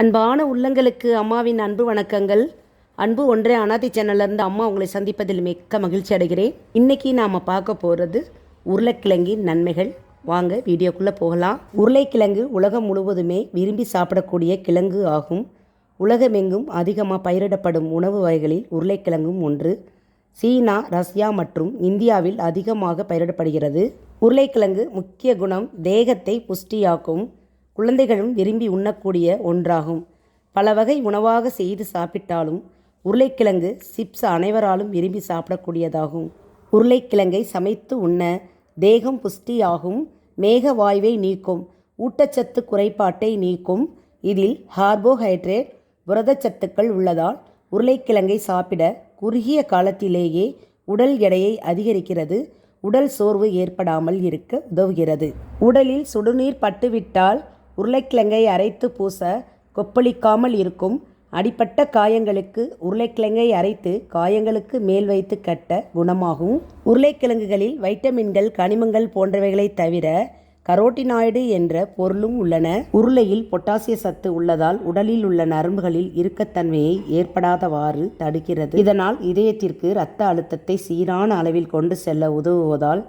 அன்பான உள்ளங்களுக்கு அம்மாவின் அன்பு வணக்கங்கள். அன்பு ஒன்றே அனாதி சேனல்லேருந்து அம்மா உங்களை சந்திப்பதில் மிக்க மகிழ்ச்சி அடைகிறேன். இன்றைக்கி நாம் பார்க்க போகிறது உருளைக்கிழங்கின் நன்மைகள். வாங்க வீடியோக்குள்ளே போகலாம். உருளைக்கிழங்கு உலகம் முழுவதுமே விரும்பி சாப்பிடக்கூடிய கிழங்கு ஆகும். உலகமெங்கும் அதிகமாக பயிரிடப்படும் உணவு வகைகளில் உருளைக்கிழங்கும் ஒன்று. சீனா ரஷ்யா மற்றும் இந்தியாவில் அதிகமாக பயிரிடப்படுகிறது. உருளைக்கிழங்கு முக்கிய குணம் தேகத்தை புஷ்டியாக்கும். குழந்தைகளும் விரும்பி உண்ணக்கூடிய ஒன்றாகும். பல வகை உணவாக செய்து சாப்பிட்டாலும் உருளைக்கிழங்கு சிப்ஸ் அனைவராலும் விரும்பி சாப்பிடக்கூடியதாகும். உருளைக்கிழங்கை சமைத்து உண்ண தேகம் புஷ்டியாகும் மேக வாய்வை நீக்கும் ஊட்டச்சத்து குறைபாட்டை நீக்கும். இதில் கார்போஹைட்ரேட் புரதச்சத்துக்கள் உள்ளதால் உருளைக்கிழங்கை சாப்பிட குறுகிய காலத்திலேயே உடல் எடையை அதிகரிக்கிறது உடல் சோர்வு ஏற்படாமல் இருக்க உதவுகிறது. உடலில் சுடுநீர் பட்டுவிட்டால் உருளைக்கிழங்கை அரைத்து பூச கொப்பளிக்காமல் இருக்கும். அடிப்பட்ட காயங்களுக்கு உருளைக்கிழங்கை அரைத்து காயங்களுக்கு மேல் வைத்து கட்ட குணமாகும். உருளைக்கிழங்குகளில் வைட்டமின்கள் கனிமங்கள் போன்றவைகளை தவிர கரோட்டினாய்டு என்ற பொருளும் உள்ளன. உருளையில் பொட்டாசிய சத்து உள்ளதால் உடலில் உள்ள நரம்புகளில் இறுக்கத்தன்மையை ஏற்படாதவாறு தடுக்கிறது. இதனால் இதயத்திற்கு இரத்த அழுத்தத்தை சீரான அளவில் கொண்டு செல்ல உதவுவதால்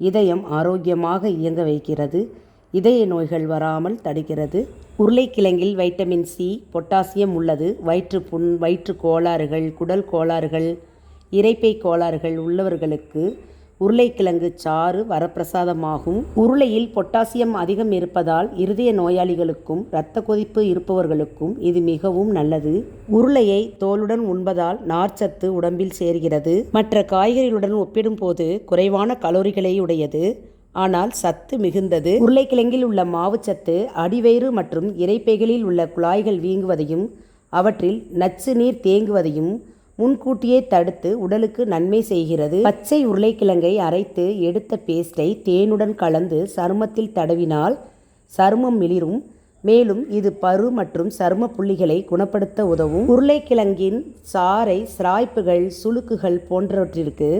இதயம் ஆரோக்கியமாக இயங்க வைக்கிறது. இதய நோய்கள் வராமல் தடுக்கிறது. உருளைக்கிழங்கில் வைட்டமின் சி பொட்டாசியம் உள்ளது. வயிற்றுப்புண் வயிற்று கோளாறுகள் குடல் கோளாறுகள் இறைப்பை கோளாறுகள் உள்ளவர்களுக்கு உருளைக்கிழங்கு சாறு வரப்பிரசாதமாகும். உருளையில் பொட்டாசியம் அதிகம் இருப்பதால் இருதய நோயாளிகளுக்கும் இரத்த கொதிப்பு இருப்பவர்களுக்கும் இது மிகவும் நல்லது. உருளையை தோலுடன் உண்பதால் நார்ச்சத்து உடம்பில் சேர்கிறது. மற்ற காய்கறிகளுடன் ஒப்பிடும்போது குறைவான கலோரிகளை உடையது. ஆனால் சத்து மிகுந்தது. உருளைக்கிழங்கில் உள்ள மாவுச்சத்து அடிவயிறு மற்றும் இரைப்பைகளில் உள்ள குழாய்கள் வீங்குவதையும் அவற்றில் நச்சு நீர் தேங்குவதையும் முன்கூட்டியே தடுத்து உடலுக்கு நன்மை செய்கிறது. பச்சை உருளைக்கிழங்கை அரைத்து எடுத்த பேஸ்டை தேனுடன் கலந்து சருமத்தில் தடவினால் சருமம் மிளிரும். மேலும் இது பரு மற்றும் சரும புள்ளிகளை குணப்படுத்த உதவும். உருளைக்கிழங்கின் சாறை சிராய்ப்புகள் சுளுக்குகள் போன்றவற்றிற்கு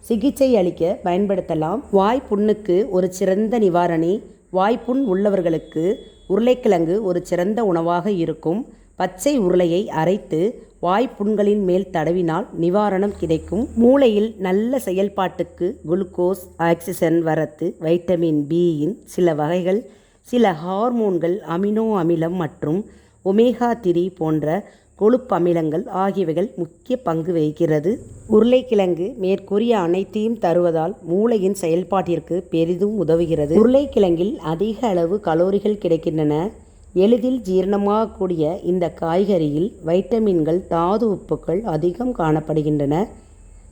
சிகிச்சை அளிக்க பயன்படுத்தலாம். வாய் புண்ணுக்கு ஒரு சிறந்த நிவாரணி. வாய்ப்புண் உள்ளவர்களுக்கு உருளைக்கிழங்கு ஒரு சிறந்த உணவாக இருக்கும். பச்சை உருளையை அரைத்து வாய்ப்புண்களின் மேல் தடவினால் நிவாரணம் கிடைக்கும். மூளையில் நல்ல செயல்பாட்டுக்கு குளுக்கோஸ் ஆக்சிஜன் வரத்து வைட்டமின் பியின் சில வகைகள். சில ஹார்மோன்கள் அமினோ அமிலம் மற்றும் ஒமேகா திரி போன்ற கொழுப்பு அமிலங்கள் ஆகியவைகள் முக்கிய பங்கு வகிக்கிறது. உருளைக்கிழங்கு மேற்கூறிய அனைத்தையும் தருவதால் மூளையின் செயல்பாட்டிற்கு பெரிதும் உதவுகிறது. உருளைக்கிழங்கில் அதிக அளவு கலோரிகள் கிடைக்கின்றன. எளிதில் ஜீரணமாகக்கூடிய இந்த காய்கறியில் வைட்டமின்கள் தாது உப்புக்கள் அதிகம் காணப்படுகின்றன.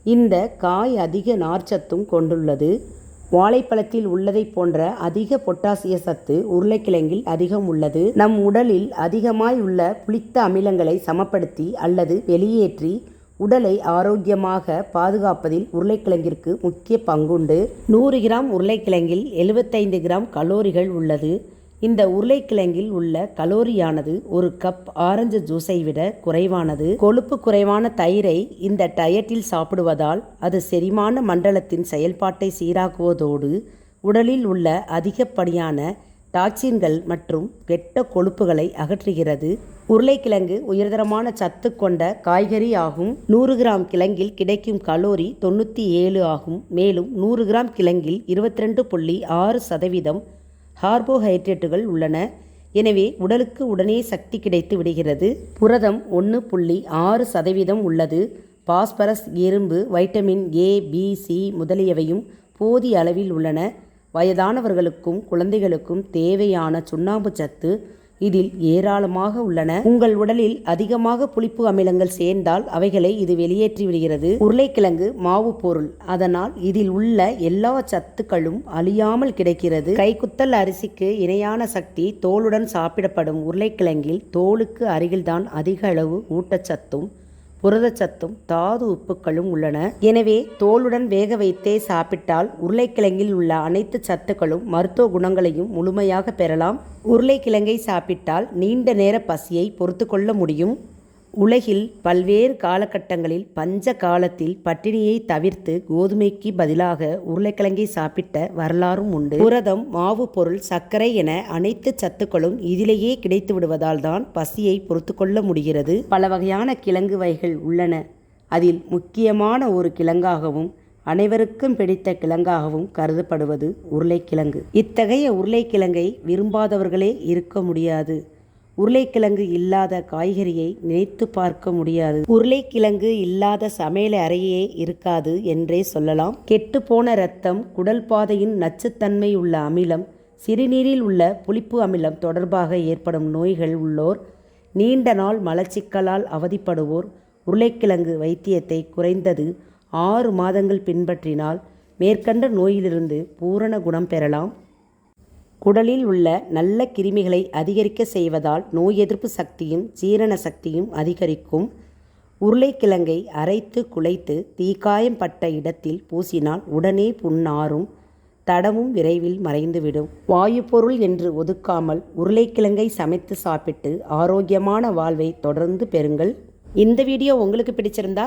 இந்த காய் அதிக நார்ச்சத்தும் கொண்டுள்ளது. வாழைப்பழத்தில் உள்ளதைப் போன்ற அதிக பொட்டாசிய சத்து உருளைக்கிழங்கில் அதிகம் உள்ளது. நம் உடலில் அதிகமாய் உள்ள புளித்த அமிலங்களை சமப்படுத்தி அல்லது வெளியேற்றி உடலை ஆரோக்கியமாக பாதுகாப்பதில் உருளைக்கிழங்கிற்கு முக்கிய பங்குண்டு. நூறு கிராம் உருளைக்கிழங்கில் எழுபத்தைந்து கிராம் கலோரிகள் உள்ளது. இந்த உருளைக்கிழங்கில் உள்ள கலோரியானது ஒரு கப் ஆரஞ்சு ஜூஸை விட குறைவானது. கொழுப்பு குறைவான தயிரை இந்த டயட்டில் சாப்பிடுவதால் அது செரிமான மண்டலத்தின் செயல்பாட்டை சீராக்குவதோடு உடலில் உள்ள அதிகப்படியான டாக்சின்கள் மற்றும் கெட்ட கொழுப்புகளை அகற்றுகிறது. உருளைக்கிழங்கு உயர்தரமான சத்து கொண்ட காய்கறி ஆகும். நூறு கிராம் கிழங்கில் கிடைக்கும் கலோரி தொண்ணூற்றி ஏழு ஆகும். மேலும் நூறு கிராம் கிழங்கில் இருபத்தி ரெண்டு புள்ளி ஆறு சதவீதம் கார்போஹைட்ரேட்டுகள் உள்ளன. எனவே உடலுக்கு உடனே சக்தி கிடைத்து விடுகிறது. புரதம் ஒன்று புள்ளி ஆறு சதவீதம் உள்ளது. பாஸ்பரஸ் இரும்பு வைட்டமின் ஏ பி சி முதலியவையும் போதிய அளவில் உள்ளன. வயதானவர்களுக்கும் குழந்தைகளுக்கும் தேவையான சுண்ணாம்பு சத்து இதில் ஏராளமாக உள்ளன. உங்கள் உடலில் அதிகமாக புளிப்பு அமிலங்கள் சேர்ந்தால் அவைகளை இது வெளியேற்றி விடுகிறது. உருளைக்கிழங்கு மாவு பொருள். அதனால் இதில் உள்ள எல்லா சத்துக்களும் அழியாமல் கிடைக்கிறது. கைக்குத்தல் அரிசிக்கு இணையான சக்தி தோலுடன் சாப்பிடப்படும் உருளைக்கிழங்கில் தோலுக்கு அருகில்தான் அதிக அளவு ஊட்டச்சத்தும் புரதச்சத்தும் தாது உப்புக்களும் உள்ளன. எனவே தோலுடன் வேக வைத்தே சாப்பிட்டால் உருளைக்கிழங்கில் உள்ள அனைத்து சத்துக்களும் மருத்துவ குணங்களையும் முழுமையாக பெறலாம். உருளைக்கிழங்கை சாப்பிட்டால் நீண்ட நேர பசியை பொறுத்து கொள்ள முடியும். உலகில் பல்வேறு காலகட்டங்களில் பஞ்ச காலத்தில் பட்டினியை தவிர்த்து கோதுமைக்கு பதிலாக உருளைக்கிழங்கை சாப்பிட்ட வரலாறும் உண்டு. புரதம் மாவு பொருள் சர்க்கரை என அனைத்து சத்துக்களும் இதிலேயே கிடைத்து விடுவதால் தான் பசியை பொறுத்து கொள்ள முடிகிறது. பல வகையான கிழங்கு வகைகள் உள்ளன. அதில் முக்கியமான ஒரு கிழங்காகவும் அனைவருக்கும் பிடித்த கிழங்காகவும் கருதப்படுவது உருளைக்கிழங்கு. இத்தகைய உருளைக்கிழங்கை விரும்பாதவர்களே இருக்க முடியாது. உருளைக்கிழங்கு இல்லாத காய்கறியை நினைத்து பார்க்க முடியாது. உருளைக்கிழங்கு இல்லாத சமையல் அறையே இருக்காது என்றே சொல்லலாம். கெட்டுப்போன இரத்தம் குடல் பாதையின் நச்சுத்தன்மை உள்ள அமிலம் சிறுநீரில் உள்ள புளிப்பு அமிலம் தொடர்பாக ஏற்படும் நோய்கள் உள்ளோர் நீண்ட நாள் மலச்சிக்கலால் அவதிப்படுவோர் உருளைக்கிழங்கு வைத்தியத்தை குறைந்தது ஆறு மாதங்கள் பின்பற்றினால் மேற்கண்ட நோயிலிருந்து பூரண குணம் பெறலாம். குடலில் உள்ள நல்ல கிருமிகளை அதிகரிக்க செய்வதால் நோய் எதிர்ப்பு சக்தியும் ஜீரண சக்தியும் அதிகரிக்கும். உருளைக்கிழங்கை அரைத்து குலைத்து தீக்காயம் பட்ட இடத்தில் பூசினால் உடனே புண்ணாறும் தடமும் விரைவில் மறைந்துவிடும். வாயு பொருள் என்று ஒதுக்காமல் உருளைக்கிழங்கை சமைத்து சாப்பிட்டு ஆரோக்கியமான வாழ்வை தொடர்ந்து பெறுங்கள். இந்த வீடியோ உங்களுக்கு பிடிச்சிருந்தா